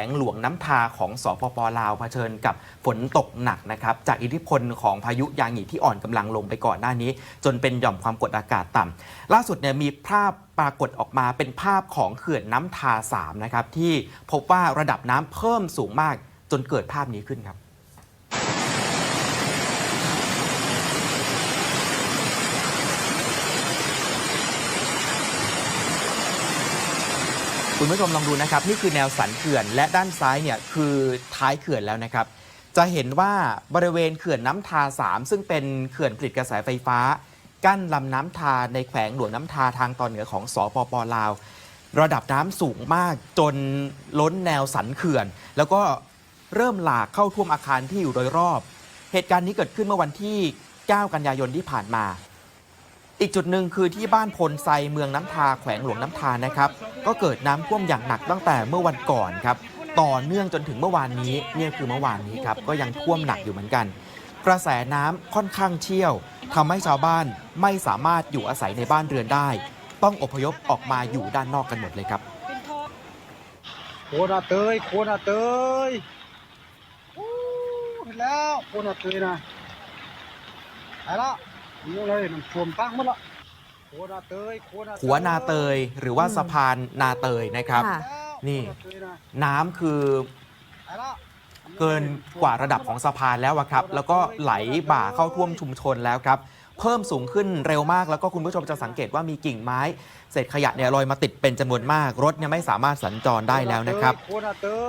แงหลวงน้ำทาของสปปลาวเผชิญกับฝนตกหนักนะครับ จากอิทธิพลของพายุยางหยีที่อ่อนกำลังลงไปก่อนหน้านี้ จนเป็นหย่อมความกดอากาศต่ำล่าสุดเนี่ยมีภาพปรากฏออกมาเป็นภาพของเขื่อนน้ำทา3นะครับที่พบว่าระดับน้ำเพิ่มสูงมากจนเกิดภาพนี้ขึ้นครับ คุณผู้ชมลองดูนะครับ นี่คือแนวสันเขื่อนและด้านซ้ายเนี่ยคือท้ายเขื่อนแล้วนะครับ จะเห็นว่าบริเวณเขื่อนน้ำทา 3 ซึ่งเป็นเขื่อนผลิตกระแสไฟฟ้า กั้นลำน้ำทาในแขวงหลวงน้ำทาทางตอนเหนือของสปปลาว ระดับน้ำสูงมากจนล้นแนวสันเขื่อน แล้วก็เริ่มหลากเข้าท่วมอาคารที่อยู่โดยรอบ เหตุการณ์นี้เกิดขึ้นเมื่อวันที่ 9 กันยายนที่ผ่านมา อีกจุดหนึ่งคือที่บ้านพลไซเมืองน้ำทาแขวงหลวงน้ำทานะครับ ก็เกิดน้ำท่วมอย่างหนักตั้งแต่เมื่อวันก่อนครับ ต่อเนื่องจนถึงเมื่อวานนี้เนี่ยคือเมื่อวานนี้ครับก็ยังท่วมหนักอยู่เหมือนกัน กระแสน้ำค่อนข้างเชี่ยวทำให้ชาวบ้านไม่สามารถอยู่อาศัยในบ้านเรือนได้ ต้องอพยพออกมาอยู่ด้านนอกกันหมดเลยครับโคนาเตยโคนาเตยโอ้แล้วโคนาเตยนะไปละ นี่เลยมันท่วมตั้งหมดละโคนาเตยโคนาเตยหัวนาเตยหรือว่าสะพานนาเตยนะครับ ค่ะ นี่โคาเตยะน้ำคือไปละเกินกว่าระดับของสะพานแล้วอะครับ แล้วก็ไหลบ่าเข้าท่วมชุมชนแล้วครับ เพิ่มสูงขึ้นเร็วมาก แล้วก็คุณผู้ชมจะสังเกตว่ามีกิ่งไม้ เศษขยะเนี่ยลอยมาติดเป็นจำนวนมาก รถเนี่ยไม่สามารถสัญจรได้แล้วนะครับ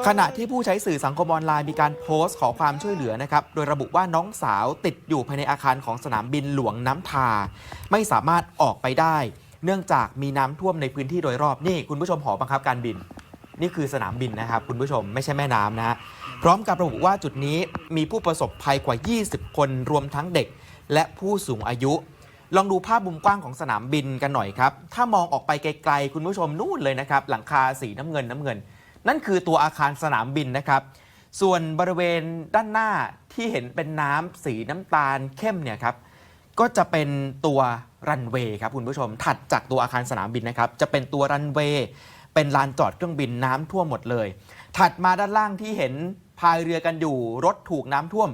ขณะที่ผู้ใช้สื่อสังคมออนไลน์มีการโพสต์ขอความช่วยเหลือนะครับ โดยระบุว่าน้องสาวติดอยู่ภายในอาคารของสนามบินหลวงน้ำทา ไม่สามารถออกไปได้ เนื่องจากมีน้ำท่วมในพื้นที่โดยรอบนี่ คุณผู้ชมหอบังคับการบิน นี่คือสนามบินนะครับ คุณผู้ชมไม่ใช่แม่น้ำนะฮะพร้อมกับระบุว่าจุดนี้มีผู้ประสบภัยกว่า 20 คนรวมทั้งเด็ก และผู้สูงอายุ ลองดูภาพมุมกว้างของสนามบินกันหน่อยครับ ถ้ามองออกไปไกลๆ คุณผู้ชมนู่นเลยนะครับ หลังคาสีน้ำเงินน้ำเงิน นั่นคือตัวอาคารสนามบินนะครับ ส่วนบริเวณด้านหน้าที่เห็นเป็นน้ำสีน้ำตาลเข้มเนี่ยครับก็จะเป็นตัวรันเวย์ครับคุณผู้ชม ถัดจากตัวอาคารสนามบินนะครับ จะเป็นตัวรันเวย์เป็นลานจอดเครื่องบินน้ำท่วมหมดเลย ถัดมาด้านล่างที่เห็นพายเรือกันอยู่รถถูกน้ำท่วม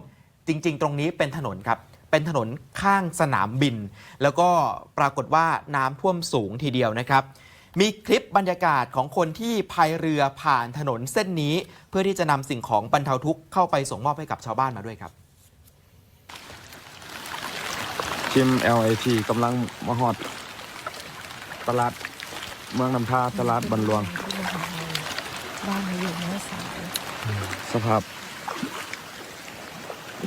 จริง ๆ ตรงนี้เป็นถนนครับ เป็นถนนข้างสนามบิน แล้วก็ปรากฏว่าน้ำท่วมสูงทีเดียวนะครับ มีคลิปบรรยากาศของคนที่พายเรือผ่านถนนเส้นนี้ เพื่อที่จะนำสิ่งของบรรเทาทุกข์เข้าไปส่งมอบให้กับชาวบ้านมาด้วยครับทีม LAT กำลังมาฮอด ตลาดเมืองนำทาตลาดบันหลวง บ้านอยู่หน้าสาย สภาพ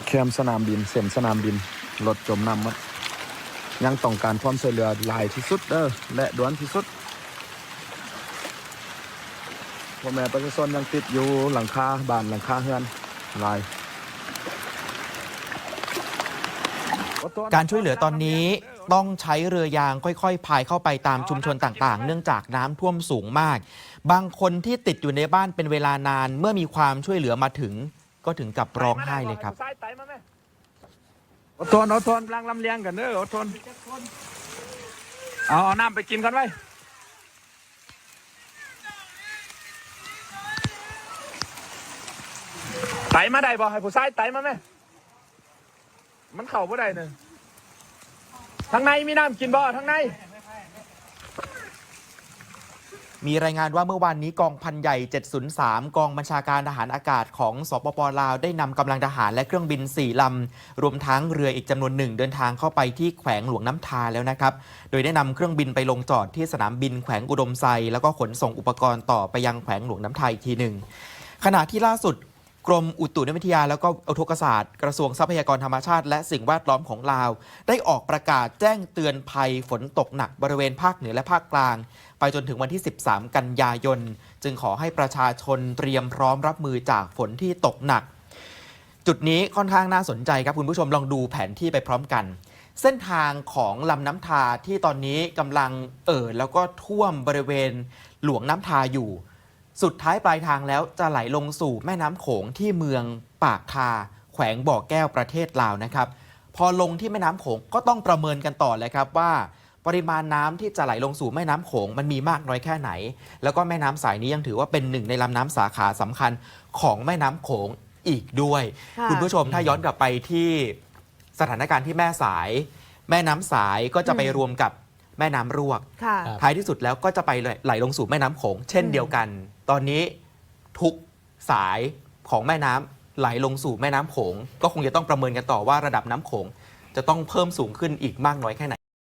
แคมสนามบินเส้นสนามบินรถจมน้ำหมดยังต้องการความช่วยเหลือหลายที่สุดเด้อและด่วนที่สุดพ่อแม่ประชาชนยังติดอยู่หลังคาบ้านหลังคาเฮือนหลายการช่วยเหลือตอนนี้ต้องใช้เรือยางค่อยๆพายเข้าไปตามชุมชนต่างๆ เนื่องจากน้ำท่วมสูงมาก บางคนที่ติดอยู่ในบ้านเป็นเวลานานเมื่อมีความช่วยเหลือมาถึง ก็ถึงกับร้องไห้เลยครับ อดทนอดทนกำลังลำเลียงกันเด้ออดทนเอาเอาน้ำไปกินกันไว้ไตมาได้บ่ให้ผู้ชายไตมาไหมมันเข่าบ่ได้เนอะทางในมีน้ำกินบ่ทางใน มีรายงานว่าเมื่อวานนี้กองพันใหญ่ 703 กองบัญชาการทหารอากาศของสปปลาวได้นำกำลังทหารและเครื่องบิน 4ลำรวมทั้งเรืออีกจำนวนหนึ่งเดินทางเข้าไปที่แขวงหลวงน้ำทาแล้วนะครับ โดยได้นำเครื่องบินไปลงจอดที่สนามบินแขวงอุดมไซแล้วก็ขนส่งอุปกรณ์ต่อไปยังแขวงหลวงน้ำทาอีกทีหนึ่งขณะที่ล่าสุด กรมอุตุนิยมวิทยาแล้วก็อุทกศาสตร์กระทรวงทรัพยากรธรรมชาติ และสิ่งแวดล้อมของลาว ได้ออกประกาศแจ้งเตือนภัยฝนตกหนักบริเวณภาคเหนือและภาคกลาง ไปจนถึงวันที่ 13 กันยายน จึงขอให้ประชาชนเตรียมพร้อมรับมือจากฝนที่ตกหนัก จุดนี้ค่อนข้างน่าสนใจครับคุณผู้ชมลองดูแผนที่ไปพร้อมกัน เส้นทางของลำน้ำทาที่ตอนนี้กำลังเอ่อแล้วก็ท่วมบริเวณหลวงน้ำทาอยู่ สุดท้ายปลายทางแล้วจะไหลลงสู่แม่น้ำโขงที่เมืองปากคา แขวงบ่อแก้วประเทศลาวนะครับ พอลงที่แม่น้ำโขงก็ต้องประเมินกันต่อเลยครับว่า ปริมาณน้ำที่จะไหลลงสู่แม่น้ำโขงมันมีมากน้อยแค่ไหน แล้วก็แม่น้ำสายนี้ยังถือว่าเป็นหนึ่งในลำน้ำสาขาสำคัญของแม่น้ำโขงอีกด้วย ค่ะ คุณผู้ชมถ้าย้อนกลับไปที่สถานการณ์ที่แม่สาย แม่น้ำสายก็จะไปรวมกับ แม่น้ำรวก ค่ะครับท้ายที่สุดแล้วก็จะไปไหลลงสู่แม่น้ำโขงเช่นอืมเดียวกัน ตอนนี้ทุกสายของแม่น้ำไหลลงสู่แม่น้ำโขงก็คงจะต้องประเมินกันต่อว่าระดับน้ำโขงจะต้องเพิ่มสูงขึ้นอีกมากน้อยแค่ไหน